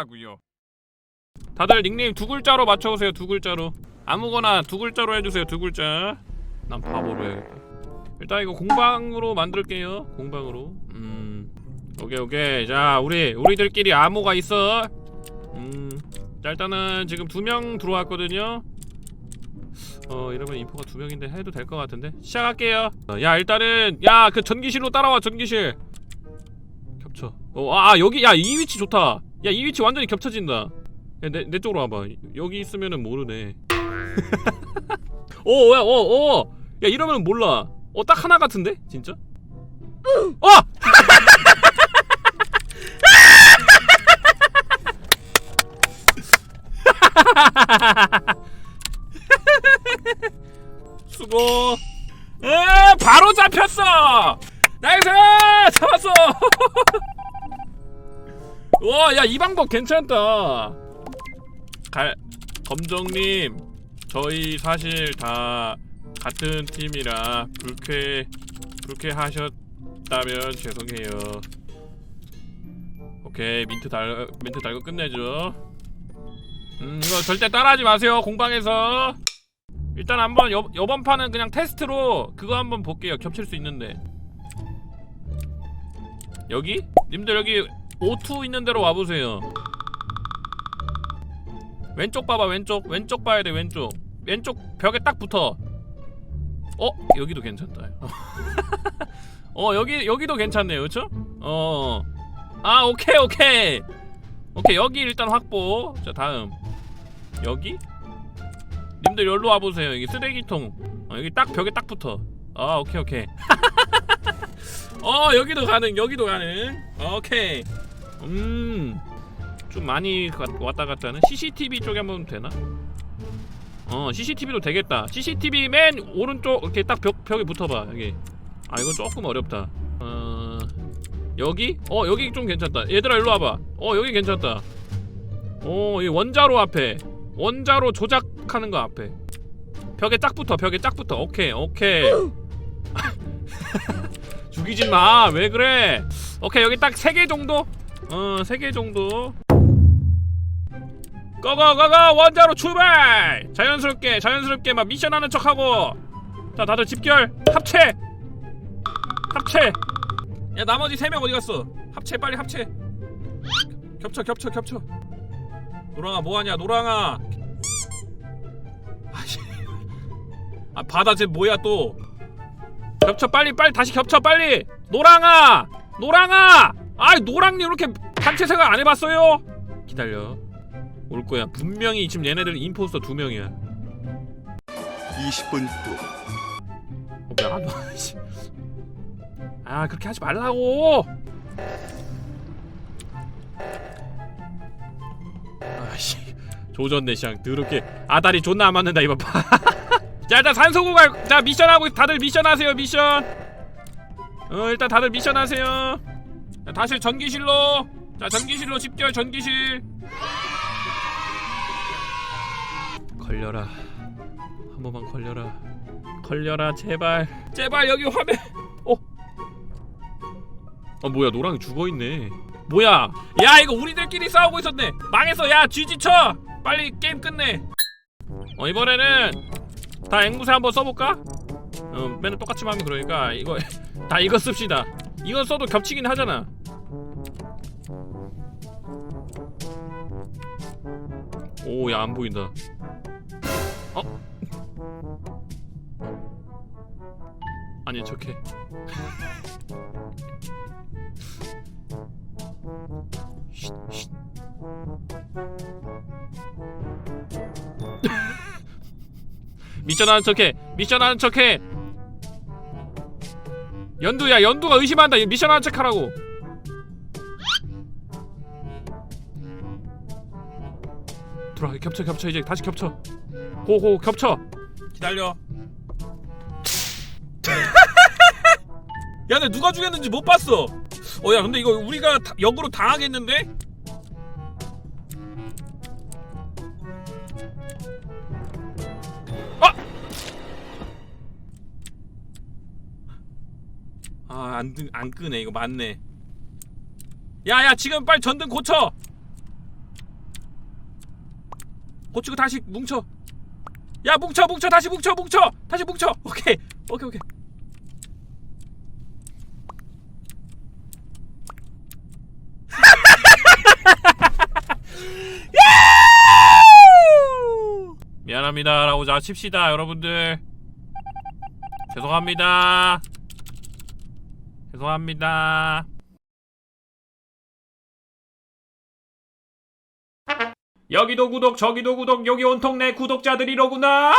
아니라고요. 다들 닉네임 두 글자로 맞춰오세요. 두 글자로. 아무거나 두 글자로 해주세요. 두 글자. 난 바보로 해야겠다. 일단 이거 공방으로 만들게요. 공방으로. 음. 오케이 오케이. 자 우리 우리들끼리 암호가 있어. 음. 자 일단은 지금 두 명 들어왔거든요. 어 이러면 인포가 두 명인데 해도 될 것 같은데 시작할게요. 어, 야 일단은 야 그 전기실로 따라와 전기실. 겹쳐. 어아 여기 야 이 위치 좋다. 야 이 위치 완전히 겹쳐진다. 야, 내, 내 쪽으로 와봐. 여기 있으면은 모르네. 오, 야, 어, 어. 야, 이러면 몰라. 어, 딱 하나 같은데? 진짜? 어! 수고. 에, 바로 잡혔어. 나이스! 잡았어. 와, 야, 이 방법 괜찮다. 갈 검정님, 저희 사실 다 같은 팀이라 불쾌 불쾌하셨다면 죄송해요. 오케이, 민트 달 민트 달고 끝내죠. 음, 이거 절대 따라하지 마세요. 공방에서. 일단 한번 여, 이번 판은 그냥 테스트로 그거 한번 볼게요. 겹칠 수 있는데. 여기? 님들 여기 O2 있는 데로 와보세요. 왼쪽 봐봐 왼쪽. 왼쪽 봐야 돼 왼쪽. 왼쪽 벽에 딱 붙어. 어? 여기도 괜찮다. 어 여기 여기도 괜찮네요. 그쵸? 어아 오케이 오케이. 오케이 여기 일단 확보. 자 다음. 여기? 님들 여기로 와보세요. 여기 쓰레기통. 어, 여기 딱 벽에 딱 붙어. 아 오케이 오케이. 어 여기도 가능 여기도 가능. 오케이 음 좀 많이 가- 왔다 갔다 하는 CCTV 쪽에 한번 되나? 어 CCTV도 되겠다. CCTV 맨 오른쪽 이렇게 딱 벽, 벽에 붙어 봐 여기. 아 이건 조금 어렵다. 어 여기? 어 여기 좀 괜찮다. 얘들아 일로 와 봐. 어 여기 괜찮다. 어 이 원자로 앞에. 원자로 조작하는 거 앞에. 벽에 딱 붙어 벽에 딱 붙어. 오케이 오케이. 죽이지 마 왜 그래? 오케이 여기 딱 세 개 정도 어 세 개 정도. 고고고고 원자로 출발! 자연스럽게 자연스럽게 막 미션 하는 척하고. 자 다들 집결. 합체! 합체! 야 나머지 세 명 어디 갔어? 합체 빨리 합체. 겹쳐 겹쳐 겹쳐. 노랑아 뭐하냐? 노랑아. 아 바다 쟤 뭐야 또? 겹쳐 빨리 빨리 다시 겹쳐 빨리! 노랑아! 노랑아 아이 노랑님 이렇게 단체 생각 안 해봤어요 기다려 올 거야. 분명히 지금 얘네들 임포스터 두 명이야. 20분 후 어, 왜안 와? 씨. 아 그렇게 하지 말라고. 아씨 조졌네 시앙 더럽게 아다리 존나 안 맞는다 이번 판. 자 일단 산소고 갈. 자 미션 하고 다들 미션 하세요 미션. 어 일단 다들 미션 하세요. 자, 다시 전기실로. 자 전기실로 집결 전기실. 걸려라. 한 번만 걸려라. 걸려라 제발. 제발 여기 화면. 어? 아 뭐야 노랑이 죽어있네. 뭐야? 야 이거 우리들끼리 싸우고 있었네. 망했어. 야 GG 쳐. 빨리 게임 끝내. 어 이번에는 다 앵무새 한번 써볼까? 어 맨날 똑같이 하면 그러니까 이거 다 이거 씁시다 이건 써도 겹치긴 하잖아 오 야 안 보인다 어? 아니 척해. 미션 하는 척해 미션 하는 척해 연두야 연두가 의심한다. 미션 하는 척하라고. 들어와 겹쳐 겹쳐 이제 다시 겹쳐. 고고 겹쳐. 기다려. 야 근데 누가 죽였는지 못 봤어. 어 야 근데 이거 우리가 다- 역으로 당하겠는데 아안 안 끄네 이거 맞네. 야야 지금 빨리 전등 고쳐! 고치고 다시 뭉쳐. 야 뭉쳐 뭉쳐 다시 뭉쳐 뭉쳐! 다시 뭉쳐! 오케이 오케이 오케이. 미안합니다 라고 자 칩시다 여러분들. 죄송합니다 죄송합니다. 여기도 구독 저기도 구독 여기 온통 내 구독자들이로구나